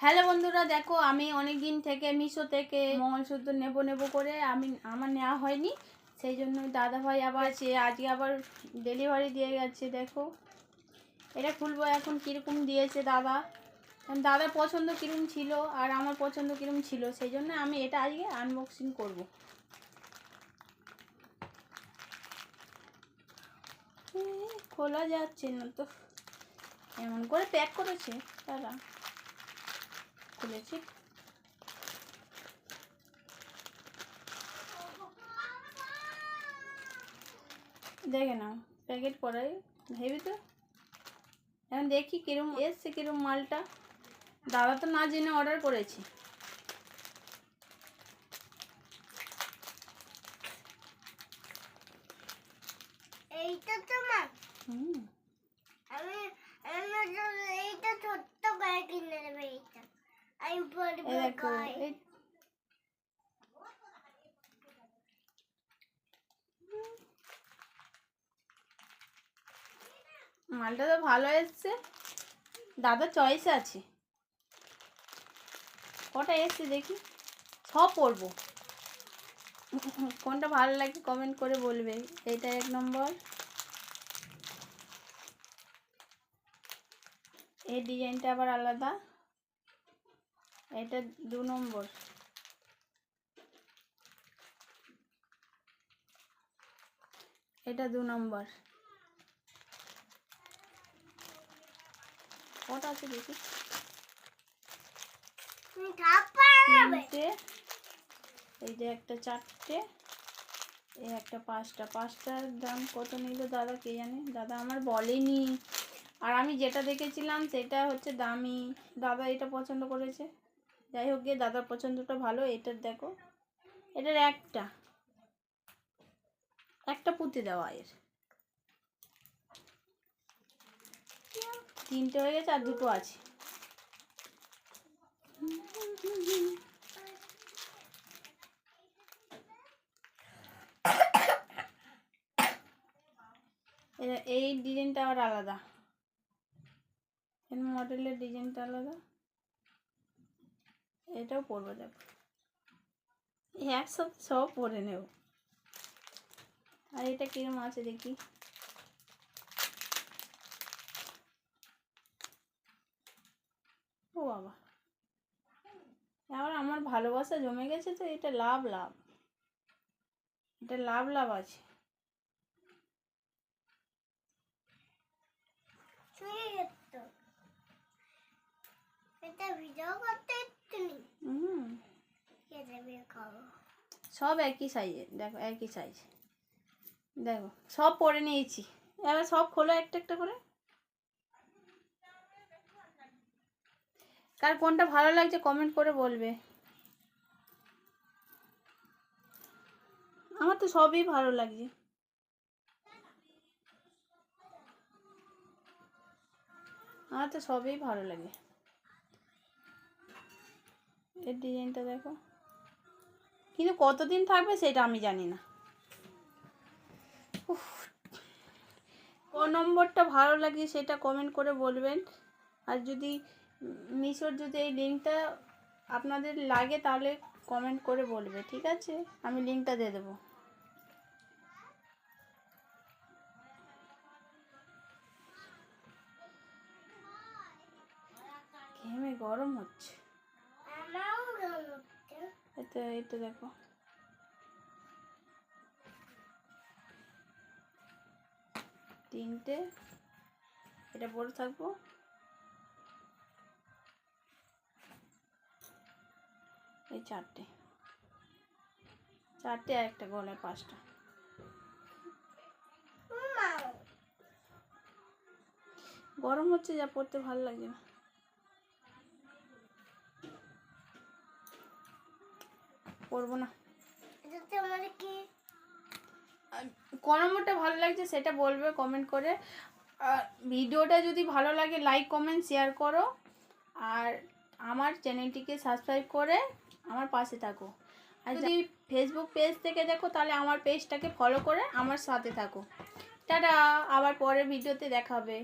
Hello বন্ধুরা, দেখো আমি অনেক দিন থেকে মিশো থেকে মঙ্গলসূত্র নেব নেব করে আমি আমার নেওয়া হয়নি, সেই জন্য দাদা ভাই আবার সে আজকে আবার ডেলিভারি দিয়ে গেছে, দেখো। এটা খুলবো এখন কীরকম দিয়েছে দাদা। দাদার পছন্দ কীরকম ছিল আর আমার পছন্দ কীরকম ছিল, সেই জন্য আমি এটা আজকে আনবক্সিং করব। খোলা যাচ্ছে না তো। এমন করে প্যাক করেছে তারা। খুলেছি দেখে নাও প্যাকেট করাই ভেবি তো? এখন দেখি কিরম এসছে কিরম মালটা। দাদা তো না জেনে অর্ডার করেছি। এইটা তো তোমার? হুম আমি আমার জন্য এইটা ছোট্ট করে কিনে দেবে এইটা আমি পরবো এই দেখো গায়ে। এই মালটা তো ভালো এসছে। দাদা চয়েস আছে। কটা এসছে দেখি। সব পরবো কোনটা ভালো লাগে কমেন্ট করে বলবে। এটা এক নম্বর। এই ডিজাইনটা আবার আলাদা। এটা দু নম্বর। এটা দু নম্বর। কটা আছে দেখি? এই যে একটা চারটে, এই একটা পাঁচটা। পাঁচটার দাম কত নিল দাদা কে জানে? দাদা আমার বলেনি। আর আমি যেটা দেখেছিলাম সেটা হচ্ছে দামি। দাদা এটা পছন্দ করেছে। যাই হোক গিয়ে দাদার পছন্দটা ভালো, এটার দেখো। এটার একটা। একটা পুঁতে দেওয়া এর। তিনটে হয়ে গেছে আর দুটো আছে। এই ডিজাইনটা আবার আলাদা। মডেলের ডিজাইনটা আলাদা। এটাও পরবো, দেখো। একসাথে সব পরে নেব। আর এটা কিরম আছে দেখি। ও বাবা। আবার আমার ভালোবাসা জমে গেছে তো, এটা লাভ লাভ। এটা লাভ লাভ আছে। এটা ভিডিও করতে তুমি হুম কে দেবে খাব সব একই সাইজে দেখো, একই সাইজ দেখো, সব পরে নিয়েছি। এবার সব খোলো একটা একটা করে। কার কোনটা ভালো লাগছে কমেন্ট করে বলবে। আমার তো সবই ভালো লাগছে। আমার তো সবই ভালো লাগে। এর ডিজাইনটা দেখো। কিন্তু কতদিন থাকবে সেটা আমি জানি না। ক নম্বরটা ভালো লাগে সেটা কমেন্ট করে বলবেন। আর যদি মিশোর যদি এই লিঙ্কটা আপনাদের লাগে তাহলে কমেন্ট করে বলবে, ঠিক আছে? আমি লিঙ্কটা দিয়ে দেবো। ঘেমে গরম হচ্ছে। এটা এটা দেখো। তিনটে। এটা পরে থাকব। এই চারটে। চারটে আর একটা গলায় পাঁচটা। গরম হচ্ছে, যা পড়তে ভালো লাগছে না। পরবো না। কোন নম্বরটা ভালো লাগছে সেটা বলবে কমেন্ট করে। আর ভিডিওটা যদি ভালো লাগে লাইক কমেন্ট শেয়ার করো। আর আমার চ্যানেলটিকে সাবস্ক্রাইব করে আমার পাশে থাকো। আর যদি ফেসবুক পেজ থেকে দেখো তাহলে আমার পেজটাকে ফলো করে আমার সাথে থাকো। টাটা আবার পরের ভিডিওতে দেখা হবে।